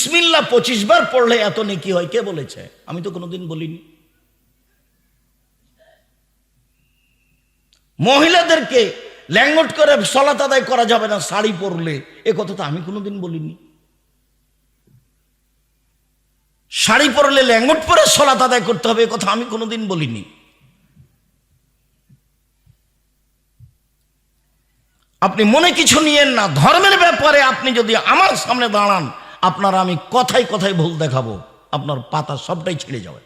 বিসমিল্লা পঁচিশ বার পড়লে এত নেকি হয়? কে বলেছে? আমি তো কোনোদিন বলিনি। মহিলাদেরকে ল্যাঙ্গট করে সলাত আদায় করা যাবে না, শাড়ি পরলে। এ কথা তো আমি কোনোদিন বলিনি। শাড়ি পরলে ল্যাঙ্গট পরে সলাত আদায় করতে হবে, এ কথা আমি কোনোদিন বলিনি। আপনি মনে কিছু নিয়েন না, ধর্মের ব্যাপারে আপনি যদি আমার সামনে দাঁড়ান আপনার আমি কথাই কথাই ভুল দেখাবো, আপনার পাতা সবটাই ছিঁড়ে যাবে।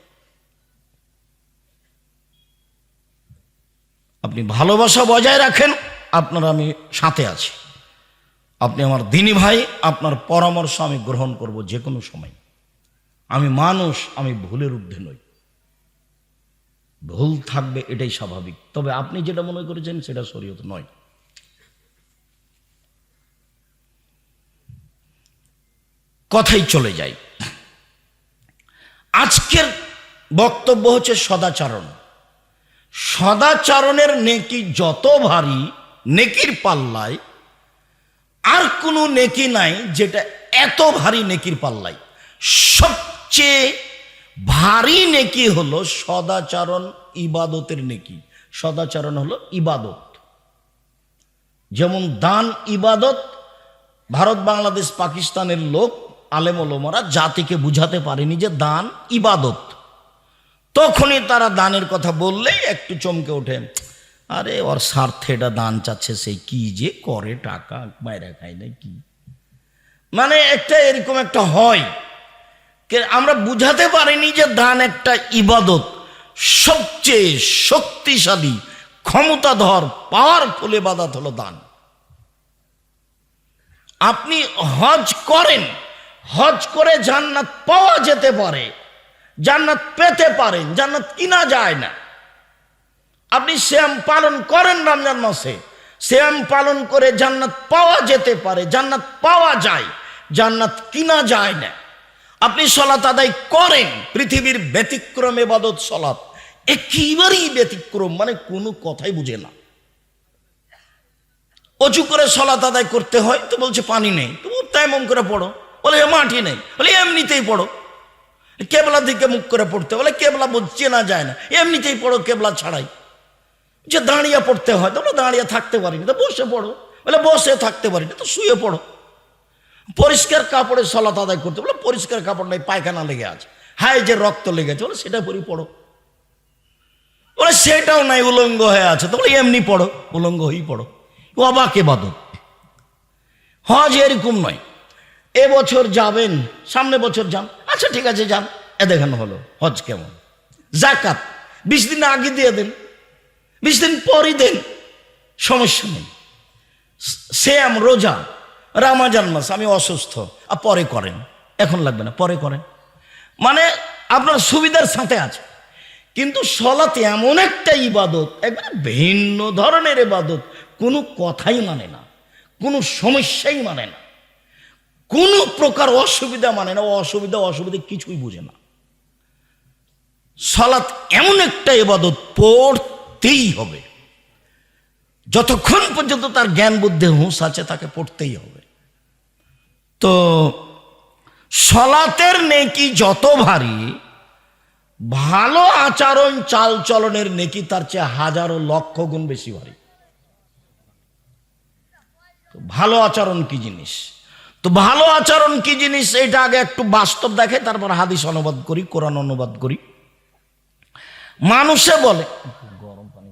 আপনি ভালোবাসা বজায় রাখেন, আপনার আমি সাথে আছি। আপনি আমার দিনী ভাই, আপনার পরামর্শ আমি গ্রহণ করব যে কোনো সময়। আমি মানুষ, আমি ভুলের ঊর্ধ্বে নই। ভুল থাকবে এটাই স্বাভাবিক। তবে আপনি যেটা মনে করেছেন সেটা শরীয়ত নয়। কথাই চলে যায় আজকের বক্তব্য হচ্ছে সদাচরণ। সদাচরণের নেকি যত ভারী, নেকির পাল্লায়, আর কোনো নেকি নাই যেটা এত ভারী নেকির পাল্লায়। সবচেয়ে ভারী নেকি হলো সদাচরণ ইবাদতের নেকি। সদাচরণ হলো ইবাদত। যেমন দান ইবাদত, ভারত, বাংলাদেশ, পাকিস্তানের লোক আলেম ওলমারা জাতিকে বুঝাতে পারেনি যে দান ইবাদত। তখনই তারা দানের কথা বললেই একটু চমকে ওঠে। আরে ওর স্বার্থে এটা দান চাচ্ছে সেই কি যে করে, টাকা বাইরে খায় না কি? মানে একটা এরকম একটা হয়। আমরা বুঝাতে পারিনি যে দান একটা ইবাদত। সবচেয়ে শক্তিশালী, ক্ষমতাধর পাওয়ারফুল ইবাদত হলো দান। আপনি হজ করেন হজ করে জান্নাত পাওয়া যেতে পারে, জান্নাত পেতে পারেন জান্নাত কিনা যায় না। আপনি শ্যাম পালন করেন রমজান মাসে, শ্যাম পালন করে জান্নাত পাওয়া যেতে পারে, জান্নাত পাওয়া যায়, জান্নাত কিনা যায় না। আপনি সলাত আদায় করেন, পৃথিবীর ব্যতিক্রম এবাদত সলাত একেবারেই ব্যতিক্রম মানে কোনো কথাই বুঝে না। অচু করে সলাত আদায় করতে হয়, তো বলছে পানি নেই তবু তাই মন করে পড়ো। বলে মাটি নেই। বলে, এমনিতেই পড়ো। কেবলা দিকে মুখ করে পড়তে বলে, কেবলা চেনা যায় না। এমনিতেই পড়ো, কেবলা ছাড়াই। যে দাঁড়িয়ে পড়তে হয়, তো বলে, দাঁড়িয়ে থাকতে পারিনি তো বসে পড়ো। বলে, বসে থাকতে পারিনি তো শুয়ে পড়ো। পরিষ্কার কাপড়ে সলাত আদায় করতে বলে, পরিষ্কার কাপড় নাই, পায়খানা লেগে আছে। হায়, যে রক্ত লেগেছে। বলে, সেটা পরি পড়ো। বলে, সেটাও নাই, উলঙ্গ হয়ে আছে। তো বলে, এমনি পড়ো, উলঙ্গ হয়েই পড়ো। অবাক এবাদত হজ এরকম নয়। এবছর যাবেন, সামনে বছর যান। আচ্ছা ঠিক আছে, যান। এ দেখানো হলো, হজ কেমন? জাকাত। বিশ দিন আগে দিয়ে দেন, বিশ দিন পরই দেন, সমস্যা নেই। শ্যাম, রোজা, রামাজান মাস, আমি অসুস্থ, আর পরে করেন। এখন লাগবে না, পরে করেন। মানে আপনার সুবিধার সাথে আছে। কিন্তু সলাতে এমন একটা ইবাদত, একবারে ভিন্ন ধরনের ইবাদত, কোনো কথাই মানে না, কোনো সমস্যাই মানে না। কোনো প্রকার অসুবিধা মানে না, অসুবিধা অসুবিধা কিছুই বুঝে না। সলাৎ এমন একটা এবাদত পড়তেই হবে। যতক্ষণ পর্যন্ত তার জ্ঞান, বুদ্ধি, হুঁশ আছে, তাকে পড়তেই হবে। তো সলাতের নেকি যত ভারী, ভালো আচরণ চাল চলনের নেকি তার চেয়ে হাজারো লক্ষ গুণ বেশি ভারী। ভালো আচরণ কি জিনিস? তো ভালো আচরণ কি জিনিস? এটা আগে একটু বাস্তব দেখে, তারপর হাদিস অনুবাদ করি, কোরআন অনুবাদ করি। মানুষে বলে, গরম পানি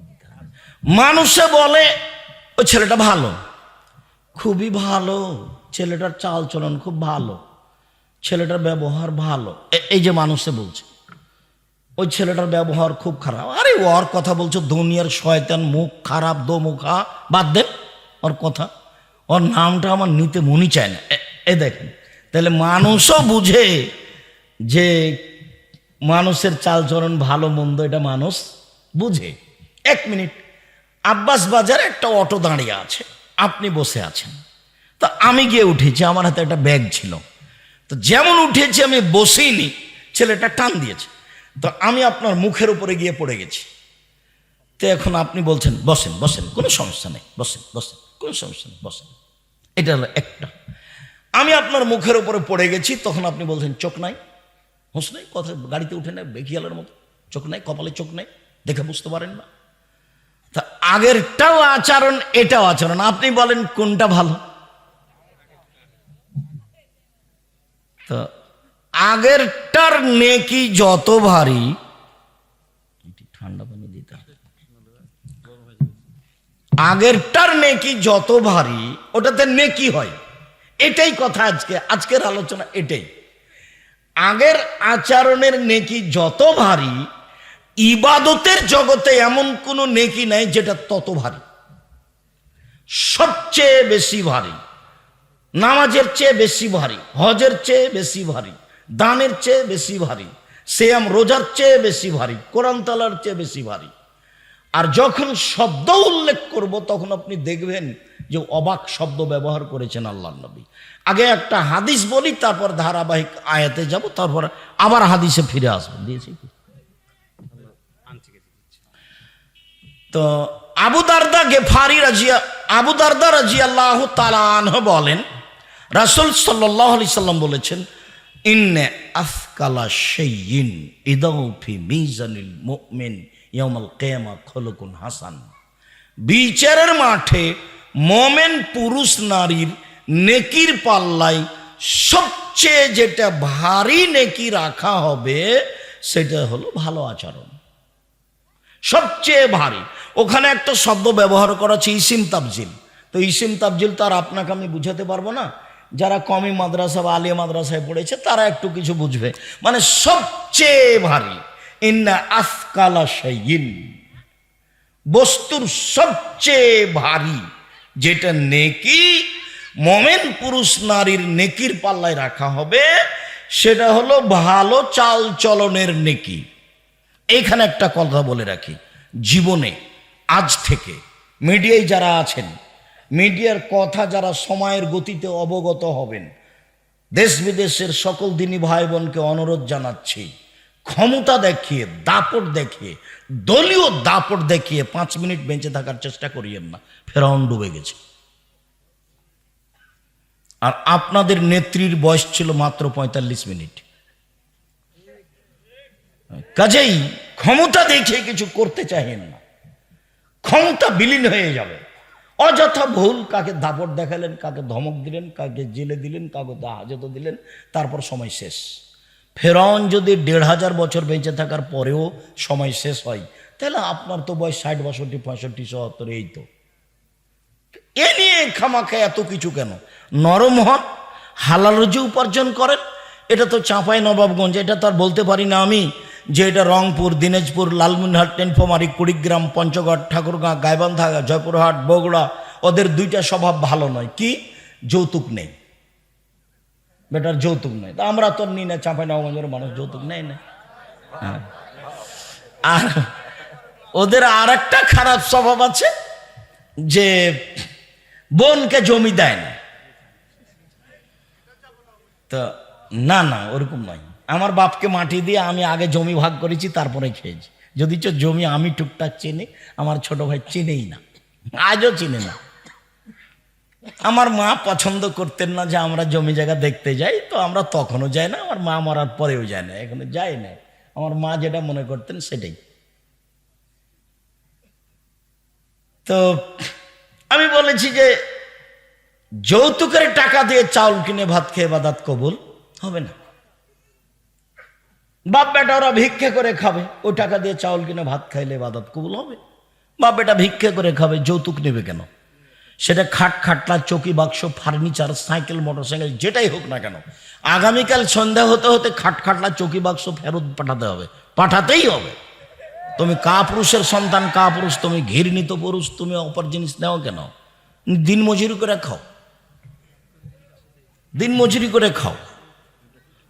মানুষে বলে ওই ছেলেটা ভালো। খুবই ভালো। ছেলেটার চাল চলন খুব ভালো। ছেলেটার ব্যবহার ভালো। এই যে মানুষে বলছে, ওই ছেলেটার ব্যবহার খুব খারাপ। আরে, ওর কথা বলছো, দুনিয়ার শয়তান মুখ খারাপ দো মুখা বাদ দেন ওর কথা। ওর নামটা আমার নিতে মনি চায় না। এ- দেখেন, তাহলে মানুষও বুঝে যে মানুষের চালচরণ ভালো মন্দ এটা মানুষ বুঝে। এক মিনিট, আব্বাস বাজারে একটা অটো দাঁড়িয়ে আছে, আপনি বসে আছেন। তো আমি গিয়ে উঠেছি, আমার হাতে একটা ব্যাগ ছিল। তো যেমন উঠেছি, আমি বসেইনি ছেলেটা টান দিয়েছে। তো আমি আপনার মুখের উপরে গিয়ে পড়ে গেছি। তো এখন আপনি বলছেন, বসেন বসেন, কোনো সমস্যা নেই, বসেন বসেন, কোনো সমস্যা নেই, বসেন। এটা হলো একটা। আমি আপনার মুখের উপরে পড়ে গেছি, তখন আপনি বলছেন, চোখ নাই। হোস নাই, কথা গাড়িতে উঠে নেয় বেখিয়ালের মতো। চোখ নাই, কপালে চোখ নাই, দেখে বুঝতে পারেন না। তা আগেরটাও আচরণ, এটাও আচরণ। আপনি বলেন, কোনটা ভালো? তো আগেরটার নেকি যত ভারী ঠান্ডা পানি দিতে। আগেরটার নেকি যত ভারী, ওটাতে নেকি হয়। এটাই কথা আজকে, আজকের আলোচনা এটাই। আগের আচরণের নেকি যত ভারী, ইবাদতের জগতে এমন কোনো নেকি নাই যেটা তত ভারী। সবচেয়ে বেশি ভারী, নামাজের চেয়ে বেশি ভারী, হজের চেয়ে বেশি ভারী, দানের চেয়ে বেশি ভারী, সেয়াম রোজার চেয়ে বেশি ভারী, কোরআন তালার চেয়ে বেশি ভারী। আর যখন শব্দ উল্লেখ করব, তখন আপনি দেখবেন যে অবাক শব্দ ব্যবহার করেছেন আল্লাহ নবী। আগে একটা হাদিস বলি, তারপর ধারাবাহিক আয়াতে যাব, তারপর আবার হাদিসে ফিরে আসব। দিয়েছি তো আবু দারদা গেফারি রাজিয়া আবু দারদা রাজি আল্লাহ তালাহ বলেন, রাসুল সাল্লাহ আলি সাল্লাম বলেছেন, ইন্নে আফকালা সেইন ইদাউফি মিজানিল মুমিন ইয়ামাল কেয়ামা খলকুন হাসান। বিচারের মাঠে মোমেন পুরুষ নারীর নেকির পাল্লায় সবচেয়ে যেটা ভারী নেকি রাখা হবে, সেটা হলো ভালো আচরণ। সবচেয়ে ভারী। ওখানে একটা শব্দ ব্যবহার করা হচ্ছে, ইসিম তাবজিল তো ইসিম তাবজিল তো আর আপনাকে আমি বুঝাতে পারব না। যারা কমি মাদ্রাসা বা আলিয়া মাদ্রাসায় পড়েছে, তারা একটু কিছু বুঝবে। মানে সবচেয়ে ভারী, ইন্না আফকালা শাইইন। বস্তুর সবচেয়ে ভারী যেটা নেকি মোমেন পুরুষ নারীর নেকির পাল্লায় রাখা হবে, সেটা হলো ভালো চাল চলনের নেকি। এইখানে একটা কথা বলে রাখি, জীবনে, আজ থেকে, মিডিয়ায় যারা আছেন, মিডিয়ার কথা যারা সময়ের গতিতে অবগত হবেন, দেশ বিদেশের সকল দিনী ভাই বোনকে অনুরোধ জানাচ্ছি ক্ষমতা দেখিয়ে, দাপট দেখিয়ে, দলীয় দাপট দেখিয়ে পাঁচ মিনিট বেঁচে থাকার চেষ্টা করিয়েন না। ফেরাউন ডুবে গেছে। আর আপনাদের নেত্রীর বয়স ছিল মাত্র পঁয়তাল্লিশ মিনিট। কাজেই ক্ষমতা দেখে কিছু করতে চাহেন না। ক্ষমতা বিলীন হয়ে যাবে। অযথা ভুল, কাকে দাপট দেখালেন, কাকে ধমক দিলেন, কাকে জেলে দিলেন, কাকে হাজত দিলেন, তারপর সময় শেষ। ফেরন যদি দেড় হাজার বছর বেঁচে থাকার পরেও সময় শেষ হয়, তাহলে আপনার তো বয়স ষাট, বাষট্টি, পঁয়ষট্টি, সত্তর, এই তো। এ নিয়ে খামাখা এত কিছু কেন? নরম হন, হালাল রুজি উপার্জন করেন, এটা তো চাঁপাই নবাবগঞ্জ, এটা তো আর বলতে পারি না আমি যে এটা রংপুর, দিনাজপুর, লালমনিরহাট, টেনফোমারি, কুড়িগ্রাম, পঞ্চগড়, ঠাকুরগাঁ, গাইবান্ধা, জয়পুরহাট, বগুড়া, ওদের দুইটা স্বভাব ভালো নয়। কি? যৌতুক নেই। বেটার যৌতুক নেই। আমরা তো নিই না, চাঁপাই নবাবগঞ্জের মানুষ যৌতুক নেই না। হ্যাঁ। আর ওদের আর একটা খারাপ স্বভাব আছে যে বোনকে জমি দেয় না। তো না না, ওরকম নয়। আমার বাপকে মাটি দিয়ে আমি আগে জমি ভাগ করেছি, তারপরে খেয়েছি। যদি চ জমি আমি টুকটাক চিনি, আমার ছোট ভাই চিনেই না। আজও চিনে না। আমার মা পছন্দ করতেন না যে আমরা জমি জায়গা দেখতে যাই, তো আমরা তখনও যাই না, আমার মা মরার পরেও যায় না, এখনও যাই না। আমার মা যেটা মনে করতেন সেটাই। তো আমি বলেছি যে, যৌতুকের টাকা দিয়ে চাউল কিনে ভাত খেয়ে বাদাত কবুল হবে না। বাপ বেটা ওরা ভিক্ষে করে খাবে ওই টাকা দিয়ে চাউল কিনে ভাত খাইলে বাদাত কবুল হবে। বাপ বেটা ভিক্ষে করে খাবে, যৌতুক নেবে কেন? সেটা খাট খাটলা, চকি বাক্স, ফার্নিচার, সাইকেল, মোটরসাইকেল, যেটাই হোক না কেন, আগামীকাল সন্ধ্যা হতে হতে খাট খাটলা, চকি বাক্স ফেরত পাঠাতে হবে। পাঠাতেই হবে। তুমি কা পুরুষের সন্তান কা পুরুষ তুমি ঘৃণিত পুরুষ, তুমি অপর জিনিস নেও কেন? দিন মজুরি করে খাও। দিন মজুরি করে খাও।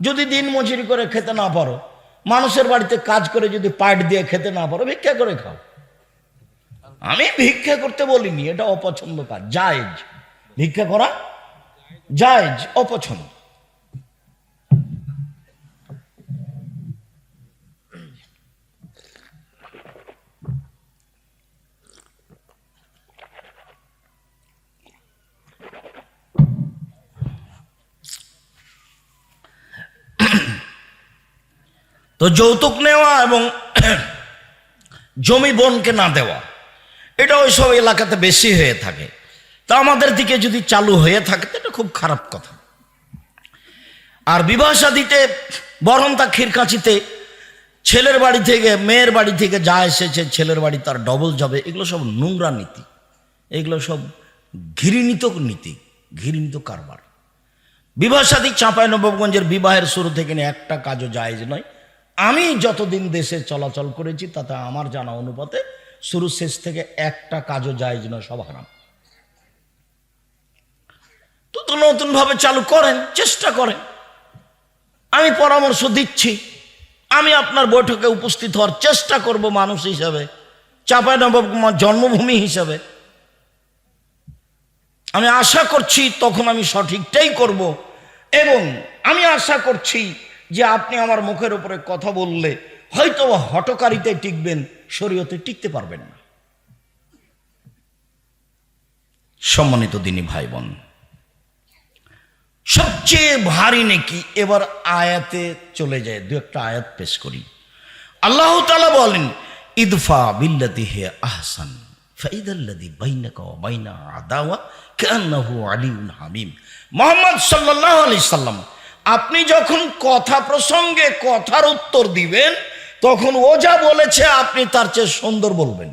যদি দিন মজুরি করে খেতে না পারো, মানুষের বাড়িতে কাজ করে যদি পাট দিয়ে খেতে না পারো, ভিক্ষা করে খাও। আমি ভিক্ষা করতে বলিনি, এটা অপছন্দ কাজ জায়জ। ভিক্ষা করা জায়জ, অপছন্দ। তো যৌতুক নেওয়া এবং জমি বনকে না দেওয়া। এটা ওই সব এলাকাতে বেশি হয়ে থাকে। তা আমাদের দিকে যদি চালু হয়ে থাকে, তো এটা খুব খারাপ কথা। আর বিবাহ শাদিতে বরং তা ক্ষীরকাছিতে ছেলের বাড়ি থেকে, মেয়ের বাড়ি থেকে যা এসেছে, ছেলের বাড়ি তার ডবল যাবে এগুলো সব নোংরা নীতি। এগুলো সব ঘৃণিত নীতি, ঘৃণিত কারবার। বিবাহ সাদী চাঁপাই নবাবগঞ্জের বিবাহের শুরু থেকে একটা কাজও জায়েজ নয়। আমি যতদিন দেশে চলাচল করেছি, তাতে আমার জানা অনুপাতে শুরু শেষ থেকে একটা কাজও যায় নয় সব হারাম। তো তো নতুনভাবে চালু করেন, চেষ্টা করেন। আমি পরামর্শ দিচ্ছি, আমি আপনার বৈঠকে উপস্থিত হওয়ার চেষ্টা করব মানুষ হিসাবে, চাঁপাই নবাবগঞ্জ জন্মভূমি হিসাবে। আমি আশা করছি তখন আমি সঠিকটাই করব এবং আমি আশা করছি যে আপনি আমার মুখের উপরে কথা বললে হয়তো হটকারিতে টিকবেন শরীয়তে টিকতে পারবেন না। সম্মানিত দিনী ভাই বোন সবচেয়ে ভারী নাকি এবার আয়াতে চলে যায়। দু একটা আয়াত পেশ করি। আল্লাহ তালা বলেন, ইদফা বিল্লাতি হে আহসান ফাইদাল্লাদি বাইনাকা বাইনা আদাওয়া কান্নাহু আলিউন হামিম। মোহাম্মদ সাল্লাল্লাহু আলাইহি সাল্লাম, আপনি যখন কথা প্রসঙ্গে কথার উত্তর দিবেন তখন ও যা বলেছে, আপনি তার চেয়ে সুন্দর বলবেন।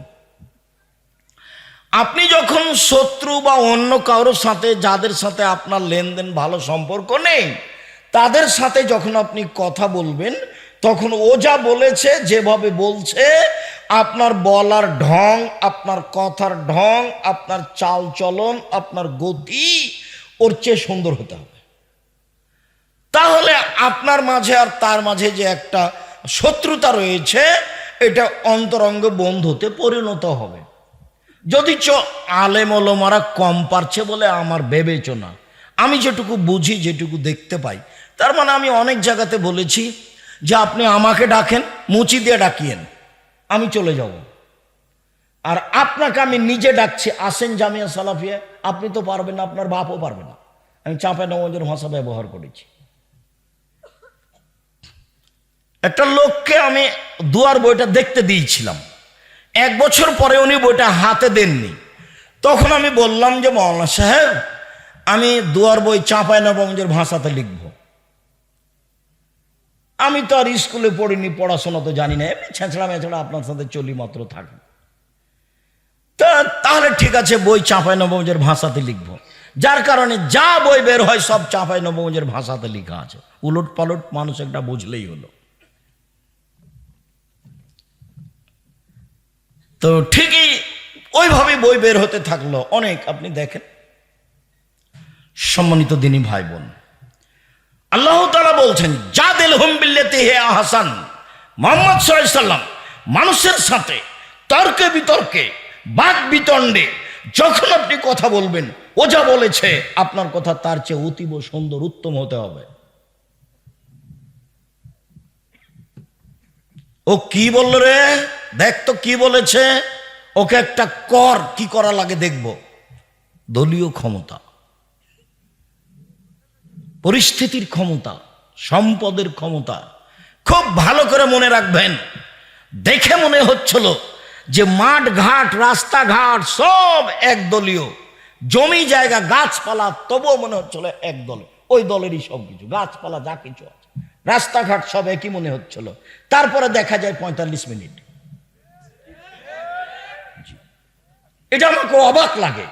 আপনি যখন শত্রু বা অন্য কারোর সাথে, যাদের সাথে আপনার লেনদেন ভালো সম্পর্ক নেই, তাদের সাথে যখন আপনি কথা বলবেন, তখন ও যা বলেছে, যেভাবে বলছে, আপনার বলার ঢং, আপনার কথার ঢং, আপনার চাল চলন, আপনার গতি, ওর চেয়ে সুন্দর হতে হবে। তাহলে আপনার মাঝে আর তার মাঝে যে একটা শত্রুতা রয়েছে, এটা অন্তরঙ্গ বন্ধুতে পরিণত হবে। যদি চ, আলেম ওলমারা কম পারছে বলে আমার বিবেচনা আমি যেটুকু বুঝি, যেটুকু দেখতে পাই। তার মানে আমি অনেক জায়গাতে বলেছি যে আপনি আমাকে ডাকেন, মুচি দিয়ে ডাকিয়েন, আমি চলে যাব। আর আপনাকে আমি নিজে ডাকছি, আসেন জামিয়া সালাফিয়া, আপনি তো পারবেন না, আপনার বাপও পারবে না। আমি চাঁপা নবজের ভাষা ব্যবহার করেছি। একটা লোককে আমি দুয়ার বইটা দেখতে দিয়েছিলাম। এক বছর পরে উনি বইটা হাতে দেননি। তখন আমি বললাম যে, মৌলানা সাহেব, আমি দুয়ার বই চাঁপায় নবমজের ভাষাতে লিখব। আমি তো আর স্কুলে পড়িনি, পড়াশোনা তো জানি না। এমনি ছেঁচড়া মেছড়া আপনার সাথে চলি মাত্র থাকি। তা তাহলে ঠিক আছে, বই চাঁপাই নবমজের ভাষাতে লিখব। যার কারণে যা বই বের হয় সব চাঁপাই নবমজের ভাষাতে লেখা আছে। উলট পালট মানুষ একটা বুঝলেই হলো। তো ঠিকই ওইভাবে বই বের হতে থাকল। অনেক, আপনি দেখেন। সম্মানিত দিনী ভাই বোন আল্লাহ তালা বলছেন যা দিল হুম বিল্লেতে হে আহসান। মোহাম্মদ সাল্লাম মানুষের সাথে তর্কে বিতর্কে, বাক বিতণ্ডে, যখন আপনি কথা বলবেন, ও যা বলেছে, আপনার কথা তার চেয়ে অতীব সুন্দর, উত্তম হতে হবে। ও কি বলল রে? দেখ তো কি বলেছে। ওকে একটা কর কি করা লাগে দেখব। দলীয় ক্ষমতা। পরিস্থিতির ক্ষমতা। সম্পদের ক্ষমতা। খুব ভালো করে মনে রাখবেন। দেখে মনে হচ্ছিল যে মাঠ ঘাট রাস্তাঘাট সব একদলীয়। জমি, জায়গা, গাছপালা, তবুও মনে হচ্ছিল এক দল ওই দলেরই সব কিছু গাছপালা যা কিছু। রাস্তাঘাট সব একই মনে হচ্ছিল। তারপরে দেখা যায় পঁয়তাল্লিশ মিনিট। এটা আমাকে অবাক লাগে।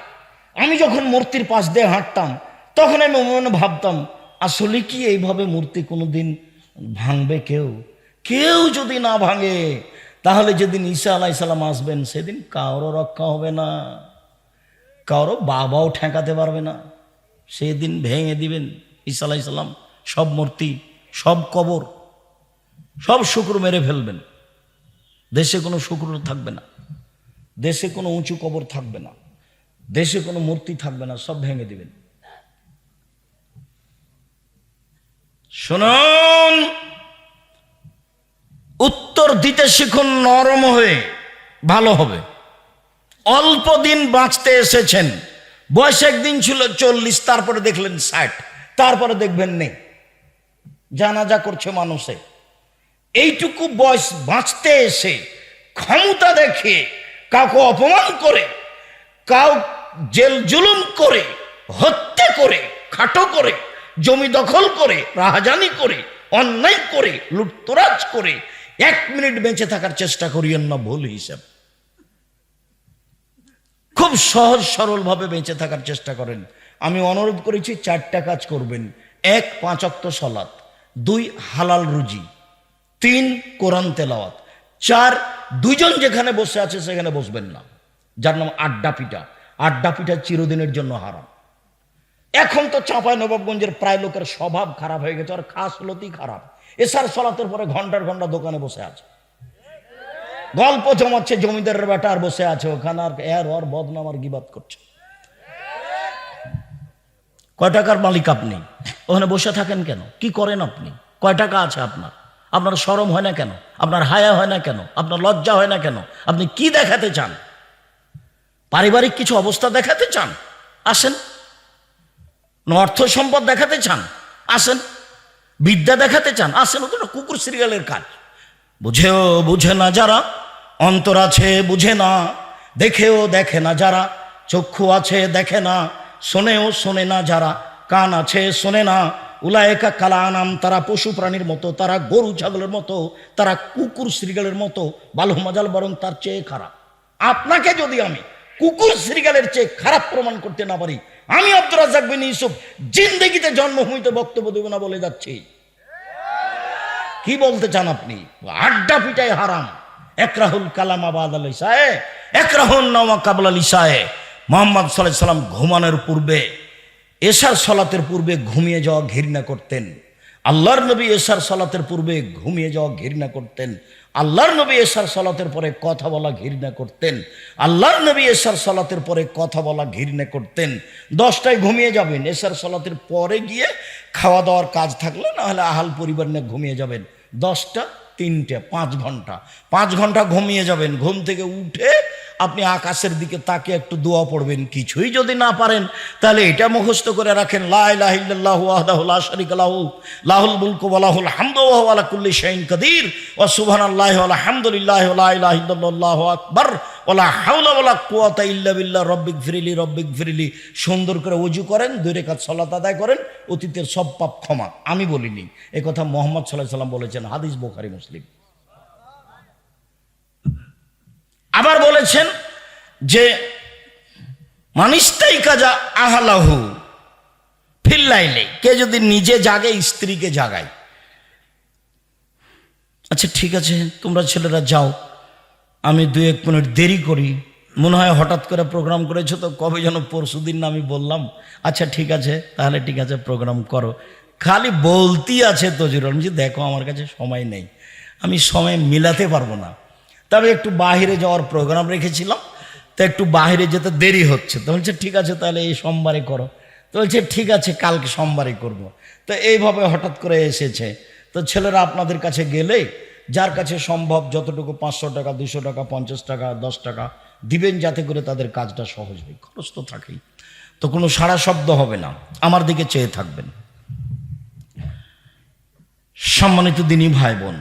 আমি যখন মূর্তির পাশ দিয়ে হাঁটতাম, তখন আমি মনে ভাবতাম, আসলে কি এইভাবে মূর্তি কোনোদিন ভাঙবে কেউ? কেউ যদি না ভাঙে, তাহলে যেদিন ঈসা আলাইসাল্লাম আসবেন, সেদিন কারও রক্ষা হবে না। কারও বাবাও ঠেকাতে পারবে না। সেদিন ভেঙে দিবেন ঈসা আলাইসাল্লাম সব মূর্তি। সব কবর, সব শুক্র মেরে ফেলবেন। দেশে কোনো শুক্র থাকবে না, দেশে কোনো উঁচু কবর থাকবে না, দেশে কোনো মূর্তি থাকবে না, সব ভেঙে দিবেন। শুনুন, উত্তর দিতে শিখুন নরম হয়ে, ভালো হবে। অল্প দিন বাঁচতে এসেছেন, বয়স একদিন ছিল চল্লিশ, তারপরে দেখলেন ষাট, তারপরে দেখবেন নেই। জানাজা করছে মানুষে। এইটুকু বয়স বাঁচতে এসে ক্ষমতা দেখে কাউকে অপমান করে, কাউ জেল জুলুম করে, হত্যা করে, খাটো করে, জমি দখল করে, রাহাজানি করে, অন্যায় করে, লুটতরাজ করে, এক মিনিট বেঁচে থাকার চেষ্টা করিয়েন না ভুল হিসাব। খুব সহজ সরলভাবে বেঁচে থাকার চেষ্টা করেন। আমি অনুরোধ করেছি, চারটা কাজ করবেন। এক পাঁচক্ত সলাৎ। দুই হালাল রুজি, তিন কোরআন তেলাওয়াত। চার, দুইজন যেখানে বসে আছে সেখানে বসবেন না। যার নাম আড্ডা পিঠা। আড্ডা পিঠা চিরদিনের জন্য হারাম। এখন তো চাঁপায় নবাবগঞ্জের প্রায় লোকের স্বভাব খারাপ হয়ে গেছে, আর খাস লতি খারাপ। এসার সলাতের পরে ঘণ্টার ঘণ্টা দোকানে বসে আছে। গল্প জমাচ্ছে জমিদারের বেটা আর বসে আছে ওখানে, আর এর ওর বদনাম আর গিবাদ করছে। কয় টাকার মালিক আপনি? ওখানে বসে থাকেন কেন? কি করেন আপনি? কয় টাকা আছে আপনার? আপনার সরম হয় না কেন? আপনার হায়া হয় না কেন? আপনার লজ্জা হয় না কেন? আপনি কি দেখাতে চান? পারিবারিক কিছু অবস্থা দেখাতে চান? আসেন। অর্থ সম্পদ দেখাতে চান? আসেন। বিদ্যা দেখাতে চান? আসেন। ওটা কুকুর সিরিয়ালের কাজ। বুঝেও বুঝে না যারা, অন্তর আছে বুঝে না, দেখেও দেখে না যারা, চক্ষু আছে দেখে না শোনেও শোনে না যারা। কান আছে শোনে না। উলায়কা কালা আনাম তারা পশু প্রাণীর মতো, তারা গরু ছাগলের মতো, তারা কুকুর শ্রীগালের মতো, বালু মাজাল বরং তার চেয়ে খারাপ। আপনাকে যদি আমি কুকুর শ্রীগালের চেয়ে খারাপ প্রমাণ করতে না পারি, আমি আব্দুর রাজ্জাক বিন ইউসুফ জিন্দগিতে জন্মভূমিতে বক্তব্য দেব না বলে যাচ্ছি। কি বলতে চান আপনি? আড্ডা পিটাই হারাম। একরাহুল কালাম আবাদ আলী সাহে একরাহুল নামা কাবুল আলী সাহে মোহাম্মদ সাল্লাহ সাল্লাম ঘুমানোর পূর্বে, এশার সলাতের পূর্বে ঘুমিয়ে যাওয়া ঘৃণা করতেন। আল্লাহর নবী এশার সলাতের পূর্বে ঘুমিয়ে যাওয়া ঘৃণা করতেন। আল্লাহর নবী এশার সলাতের পরে কথা বলা ঘৃণা করতেন। আল্লাহর নবী এশার সলাতের পরে কথা বলা ঘৃণা করতেন। দশটায় ঘুমিয়ে যাবেন, এশার সলাতের পরে গিয়ে খাওয়া দাওয়ার কাজ থাকলে না হলে আহাল পরিবার নিয়ে ঘুমিয়ে যাবেন। দশটা তিনটে, পাঁচ ঘণ্টা। পাঁচ ঘণ্টা ঘুমিয়ে যাবেন, ঘুম থেকে উঠে আপনি আকাশের দিকে তাকে একটু দোয়া পড়বেন, কিছুই যদি না পারেন, তাহলে এটা মুখস্থ করে রাখেন লাহ, লাহুল বুলকু ওয়ালাহুল হামদু ওয়া হুয়া আলা কুল্লি শাইইন কাদির, ওয়া সুবহানাল্লাহি ওয়া আলহামদুলিল্লাহি আকবার। ওয়ালা হাওলা ওয়ালা কুয়াতা ইল্লা বিল্লাহ, রব্বিক ফিরিলি রব্বিক ফিরিলি। সুন্দর করে ওযু করেন, দুই রেখাত সালাত আদায় করেন, অতীতের সব পাপ ক্ষমা। আমি বলিনি, এ কথা মোহাম্মদ আলাইহি সাল্লাম বলেছেন, হাদিস বুখারী, মুসলিম। আবার বলেছেন যে, মানিস্তাই কাজা আহালাহু ফিল্লাইলে কে যদি নিজে জাগে, স্ত্রীকে জাগায়। আচ্ছা ঠিক আছে, তোমরা ছেলেরা যাও। আমি দু এক মিনিট দেরি করি। মনে হয় হঠাৎ করে প্রোগ্রাম করেছ, তো কবে যেন পরশু দিন আমি বললাম আচ্ছা ঠিক আছে, তাহলে ঠিক আছে প্রোগ্রাম করো। খালি বলতেই আছে তজুর যে দেখো, আমার কাছে সময় নেই। আমি সময় মিলাতে পারব না। তবে একটু বাহিরে যাওয়ার প্রোগ্রাম রেখেছিলাম, তো একটু বাহিরে যেতে দেরি হচ্ছে। তো বলছে, ঠিক আছে, তাহলে এই সোমবারে করো। তো বলছে, ঠিক আছে, কালকে সোমবারে করব। তো এইভাবে হঠাৎ করে এসেছে। তো ছেলেরা আপনাদের কাছে গেলে যার কাছে সম্ভব যতটুকু পাঁচশো টাকা দুশো টাকা, পঞ্চাশ টাকা, দশ টাকা দিবেন যাতে করে তাদের কাজটা সহজ হয়। খরচ তো থাকেই। তো কোনো সারা শব্দ হবে না। আমার দিকে চেয়ে থাকবেন। সম্মানিত দিনই ভাই বোন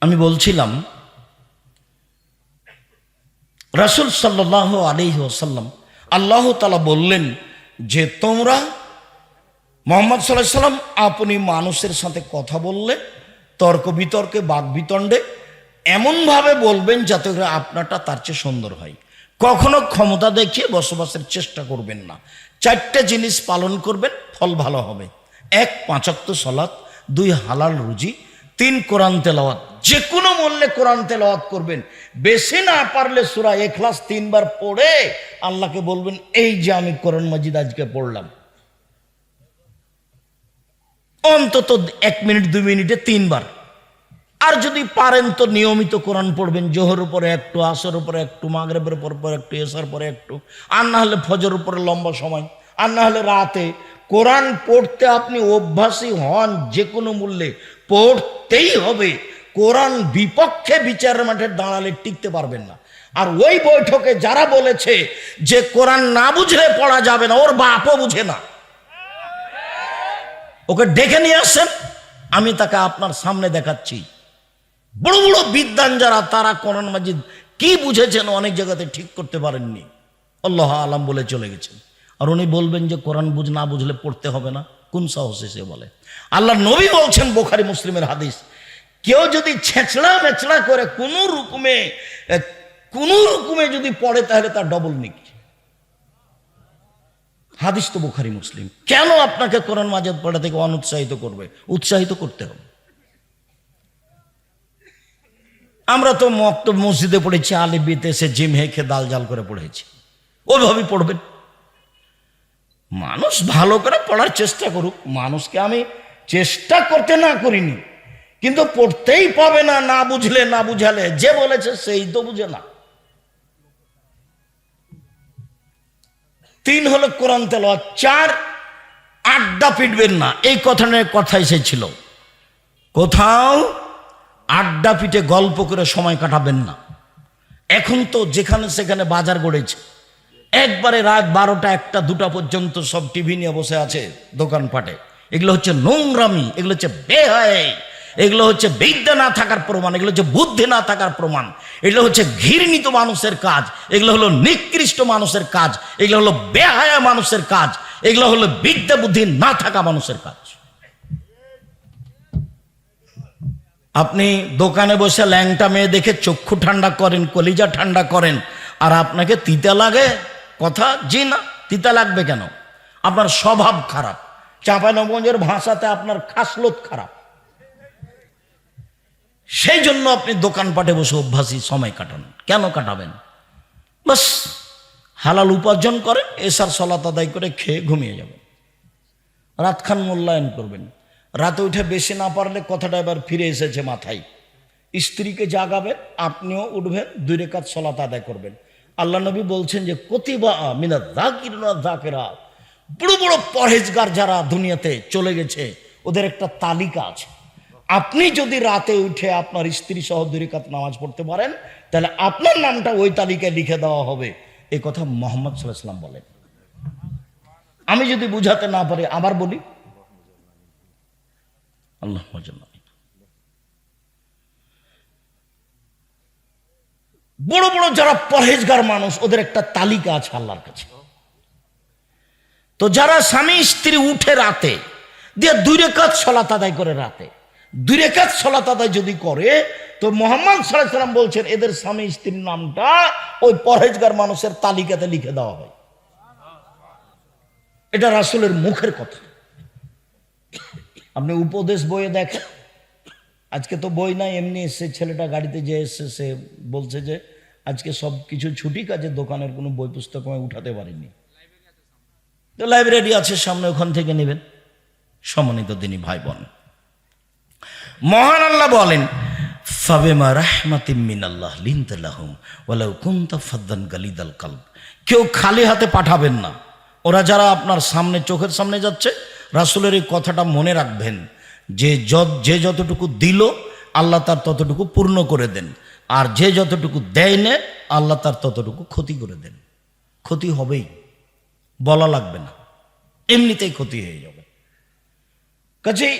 আমি বলছিলাম, রাসুল সাল্লাহ আলিহি ওসাল্লাম আল্লাহ তালা বললেন যে, তোমরা মোহাম্মদ সাল্লাহ সাল্লাম আপনি মানুষের সাথে কথা বললে তর্ক বিতর্কে, বাক বিতণ্ডে এমনভাবে বলবেন যাতে করে আপনারটা তার চেয়ে সুন্দর হয়। কখনো ক্ষমতা দেখিয়ে বসবাসের চেষ্টা করবেন না। চারটে জিনিস পালন করবেন, ফল ভালো হবে। এক পাঁচাত্ত সলাৎ দুই, হালাল রুজি, তিন, কোরআন তেলাওয়াত। যে কোনো মূল্যে কোরআন তেলাওয়াত করবেন। বেশি না পারলে সুরা এখলাস তিনবার পড়ে আল্লাহকে বলবেন, এই যে আমি কোরআন মজিদ আজকে পড়লাম। অন্তত এক মিনিট, দুই মিনিটে তিনবার। আর যদি পারেন তো নিয়মিত কোরআন পড়বেন, জোহর উপরে একটু, আসর উপরে একটু, মাগরেবের পর পর একটু, এসার পরে একটু, আর না হলে ফজর উপরে লম্বা সময়, আর না হলে রাতে। কোরআন পড়তে আপনি অভ্যাসী হন যে কোনো মূল্যে, পড়তেই হবে। কোরআন বিপক্ষে বিচারের মাঠে দাঁড়ালে টিকতে পারবেন না। আর ওই বৈঠকে যারা বলেছে যে কোরআন না বুঝলে পড়া যাবে না, ওর বাপও বুঝে না। ওকে ডেকে নিয়ে আসছেন, আমি তাকে আপনার সামনে দেখাচ্ছি। বড় বড় বিদ্যান যারা, তারা কোরআন মাজিদ কি বুঝেছেন অনেক জায়গাতে ঠিক করতে পারেননি। আল্লাহ আলাম বলে চলে গেছেন। আর উনি বলবেন যে, কোরআন বুঝ না বুঝলে পড়তে হবে না। কোন সাহসে সে বলে। আল্লাহ নবী বলছেন বোখারি মুসলিমের হাদিস, কেউ যদি ছেঁচড়া মেচড়া করে কোনো রকমে কোনো রকমে যদি পড়ে, তাহলে তার ডবল নিকি। হাদিস তো বুখারি, মুসলিম। কেন আপনাকে কোরআন মাজাদ পড়া থেকে অনুৎসাহিত করবে? উৎসাহিত করতে হবে। আমরা তো মক্ত মসজিদে পড়েছি আলিবিতে এসে জিম হেখে দাল জাল করে পড়েছি। ওইভাবেই পড়বেন। মানুষ ভালো করে পড়ার চেষ্টা করুক। মানুষকে আমি চেষ্টা করতে না করিনি। কিন্তু পড়তেই পাবে না না বুঝলে না বুঝালে। যে বলেছে সেই তো বুঝে না। তিন হলো কোরআন তেল চার আড্ডা পিটবেন না। এই কথা নিয়ে কথা এসেছিল। কোথাও আড্ডা পিটে গল্প করে সময় কাটাবেন না। এখন তো যেখানে সেখানে বাজার গড়েছে। একবারে রাত বারোটা একটা দুটা পর্যন্ত সব টিভি নিয়ে বসে আছে দোকানপাটে। এগুলো হচ্ছে নোংরামি, এগুলো হচ্ছে বেহায় এগুলো হচ্ছে বিদ্যা না থাকার প্রমাণ, এগুলো হচ্ছে বুদ্ধি না থাকার প্রমাণ। এগুলো হচ্ছে ঘৃণিত মানুষের কাজ, এগুলো হলো নিকৃষ্ট মানুষের কাজ, এগুলো হলো বেহায়া মানুষের কাজ, এগুলো হলো বিদ্যা বুদ্ধি না থাকা মানুষের কাজ। আপনি দোকানে বসে ল্যাংটা মেয়ে দেখে চক্ষু ঠান্ডা করেন, কলিজা ঠান্ডা করেন, আর আপনাকে তিতা লাগে? কথা? জি না, তিতা লাগবে কেন? আপনার স্বভাব খারাপ। চাঁপানগঞ্জের ভাষাতে আপনার খাসলত খারাপ। সেই জন্য আপনি দোকানপাটে বসে অভ্যাসী সময় কাটান। কেন কাটাবেন? বাস, হালাল উপার্জন করেন এসার সলাত আদায় করে খেয়ে ঘুমিয়ে যাবেন। রাতখান মূল্যায়ন করবেন। রাতে উঠে বেশি না পারলে কথাটা এবার ফিরে এসেছে মাথায়। স্ত্রীকে জাগাবেন, আপনিও উঠবেন, দুই রেখাত সলাত আদায় করবেন। আল্লাহ নবী বলছেন যে, কতিবা মিনা দাকির দাকেরা বড় বড় পরহেজগার যারা দুনিয়াতে চলে গেছে, ওদের একটা তালিকা আছে। আপনি যদি রাতে উঠে আপনার স্ত্রী সহ দুই রেখাত নামাজ পড়তে পারেন, তাহলে আপনার নামটা ওই তালিকায় লিখে দেওয়া হবে। এই কথা মোহাম্মদ সাল্লাহ সাল্লাম বলেন। আমি যদি বুঝাতে না পারি, আবার বলি। আল্লাহ বড় বড় যারা পরহেজগার মানুষ, ওদের একটা তালিকা আছে আল্লাহর কাছে। তো যারা স্বামী স্ত্রী উঠে রাতে, দিয়ে দুই রেখাত সলাত আদায় করে রাতে দুই সলাত আদায় যদি করে, তো মোহাম্মদ সাল্লাহ সাল্লাম বলছেন, এদের স্বামী স্ত্রীর নামটা ওই পরহেজগার মানুষের তালিকাতে লিখে দেওয়া হয়। এটা রাসুলের মুখের কথা। আপনি উপদেশ বইয়ে দেখেন, আজকে তো বই নাই, এমনি এসছে ছেলেটা গাড়িতে যে এসছে, সে বলছে যে, আজকে সব কিছু ছুটি কাজে, দোকানের কোনো বই পুস্তক আমি উঠাতে পারিনি। তো লাইব্রেরি আছে, সামনে ওখান থেকে নেবেন। সম্মানিত তিনি ভাই বোন মহান আল্লাহ বলেন কেউ খালি হাতে পাঠাবেন না। ওরা যারা আপনার সামনে, চোখের সামনে যাচ্ছে, রাসূলের এই কথাটা মনে রাখবেন। যে যে যতটুকু দিল, আল্লাহ তার ততটুকু পূর্ণ করে দেন। আর যে যতটুকু দেয় নে, আল্লাহ তার ততটুকু ক্ষতি করে দেন। ক্ষতি হবেই, বলা লাগবে না। এমনিতেই ক্ষতি হয়ে যাবে। কাজেই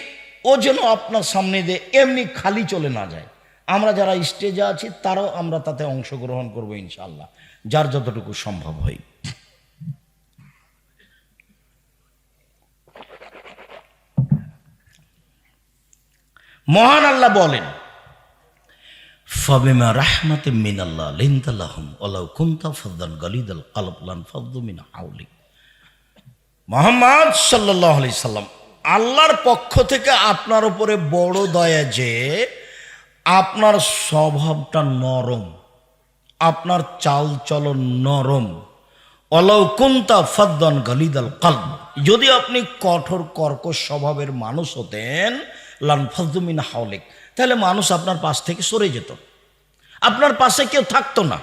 ও যেন আপনার সামনে দিয়ে এমনি খালি চলে না যায়। আমরা যারা স্টেজে আছি, তারাও আমরা তাতে অংশগ্রহণ করব ইনশাল্লাহ যার যতটুকু সম্ভব হয়। মহান আল্লাহ বলেন, ফাবিমা রাহমাতে মিনাল্লাহ লিনতালাহুম ওয়ালাউ কুনতা ফাদ্দান গালিদাল কালব লান ফাদ্দু মিন হাওলিক। মোহাম্মদ আলাইহি সাল্লাম আল্লাহর পক্ষ থেকে আপনার উপরে বড় দয়া যে আপনার স্বভাবটা নরম, আপনার চাল চলন নরম অলৌকুন্তা ফদ্দন গালিদাল কালব। যদি আপনি কঠোর, কর্কশ স্বভাবের মানুষ হতেন, লান ফজমিন হাওলেক, তাহলে মানুষ আপনার পাশ থেকে সরে যেত। আপনার পাশে কেউ থাকতো না।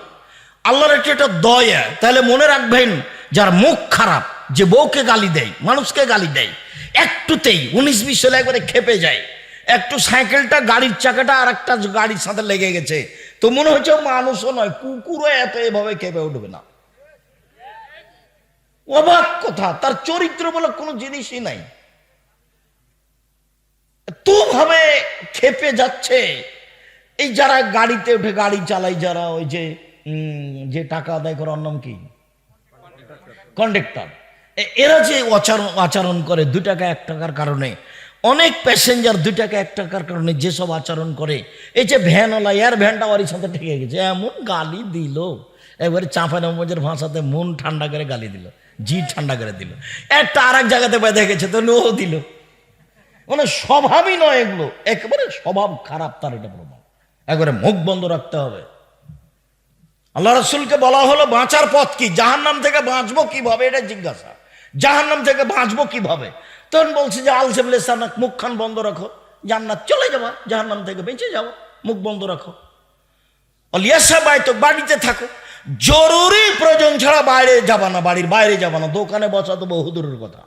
আল্লাহর একটা এটা দয়া, তাহলে মনে রাখবেন, যার মুখ খারাপ, যে বউকে গালি দেয়, মানুষকে গালি দেয় একটুতেই, উনিশ বিশ হলে একবারে খেপে যায়। একটু সাইকেলটা, গাড়ির চাকাটা আর একটা গাড়ির সাথে লেগে গেছে। তো মনে হচ্ছে মানুষও নয়, কুকুরও এত এভাবে খেপে উঠবে না। অবাক কথা, তার চরিত্র বলে কোনো জিনিসই নাই। ভাবে খেপে যাচ্ছে। এই যারা গাড়িতে উঠে গাড়ি চালায়, যারা ওই যে যে টাকা আদায় করার নাম কি? কন্ডাক্টর। এরা যে আচরণ আচরণ করে দু টাকা, এক টাকার কারণে, অনেক প্যাসেঞ্জার দু টাকা, এক টাকার কারণে যেসব আচরণ করে, এই যে ভ্যানওয়ালা, এয়ার ভ্যানটা ওর সাথে ঠেকে গেছে, এমন গালি দিল। এবারে চাঁপা নমজের ভাষাতে মন ঠান্ডা করে গালি দিল জি ঠান্ডা করে দিল। একটা আর এক জায়গাতে বেঁধে গেছে তো নো দিল। মানে স্বভাবই নয় এগুলো, একেবারে স্বভাব খারাপ তার এটা প্রমাণ। একবারে মুখ বন্ধ রাখতে হবে। আল্লাহ রসুলকে বলা হলো, বাঁচার পথ কি? জাহান নাম থেকে বাঁচবো কীভাবে? এটা জিজ্ঞাসা। জাহান নাম থেকে বাঁচবো কীভাবে? তখন বলছে যে আলসেবলেসানাক মুখখান বন্ধ রাখো, জান্নাত চলে যাবা জাহান নাম থেকে বেঁচে যাও, মুখ বন্ধ রাখো। অলিয়াসা বাই তো বাড়িতে থাকো। জরুরি প্রয়োজন ছাড়া বাইরে যাবা না, বাড়ির বাইরে যাবা না, দোকানে বসা তো বহু দূরের কথা।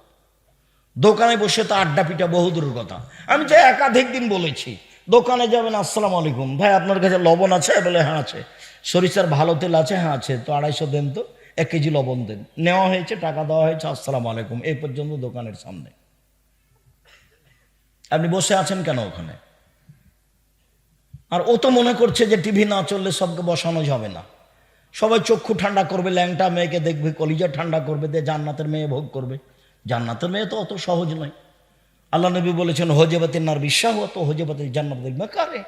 দোকানে বসে তো আড্ডা পিটা বহু দূরের কথা। আমি তো একাধিক দিন বলেছি, দোকানে যাবেন, আসসালামু আলাইকুম। ভাই, আপনার কাছে লবণ আছে? বলে হ্যাঁ আছে। সরিষার ভালো তেল আছে? হ্যাঁ আছে। তো আড়াইশো দেন তো। এক কেজি লবণ দেন। নেওয়া হয়েছে, টাকা দেওয়া হয়েছে, আসসালামু আলাইকুম। এই পর্যন্ত দোকানের সামনে। আপনি বসে আছেন কেন ওখানে? আর ও তো মনে করছে যে টিভি না চললে সবকে বসানো যাবে না। সবাই চক্ষু ঠান্ডা করবে, ল্যাংটা মেয়েকে দেখবে, কলিজা ঠান্ডা করবে, দিয়ে জান্নাতের মেয়ে ভোগ করবে। জান্নাতের মেয়ে তো অত সহজ নয়। আল্লাহ নবী বলেছেন হজেবাতির নার বিশ্বাস অত হজেবাতির জান্নাত দেখবে কারে?